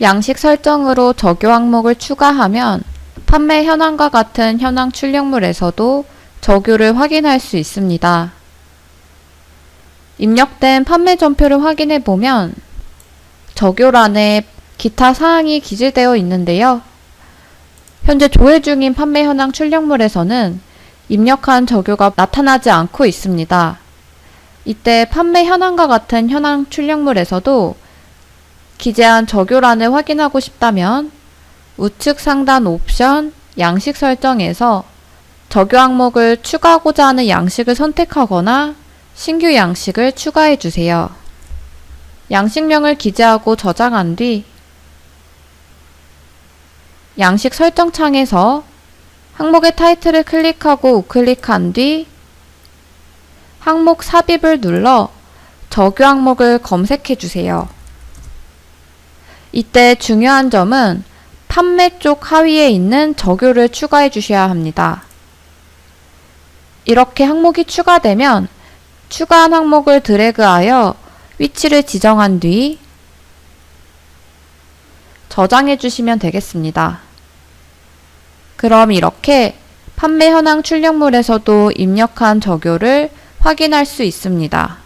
양식 설정으로 적요 항목을 추가하면 판매 현황과 같은 현황 출력물에서도 적요를 확인할 수 있습니다. 입력된 판매 전표를 확인해 보면 적요란에 기타 사항이 기재되어 있는데요. 현재 조회 중인 판매 현황 출력물에서는 입력한 적요가 나타나지 않고 있습니다. 이때 판매 현황과 같은 현황 출력물에서도 기재한 적요란을 확인하고 싶다면 우측 상단 옵션 양식 설정에서 적요 항목을 추가하고자 하는 양식을 선택하거나 신규 양식을 추가해 주세요. 양식명을 기재하고 저장한 뒤 양식 설정 창에서 항목의 타이틀을 클릭하고 우클릭한 뒤 항목 삽입을 눌러 적요 항목을 검색해 주세요. 이때 중요한 점은 판매 쪽 하위에 있는 적요를 추가해 주셔야 합니다. 이렇게 항목이 추가되면 추가한 항목을 드래그하여 위치를 지정한 뒤 저장해 주시면 되겠습니다. 그럼 이렇게 판매 현황 출력물에서도 입력한 적요를 확인할 수 있습니다.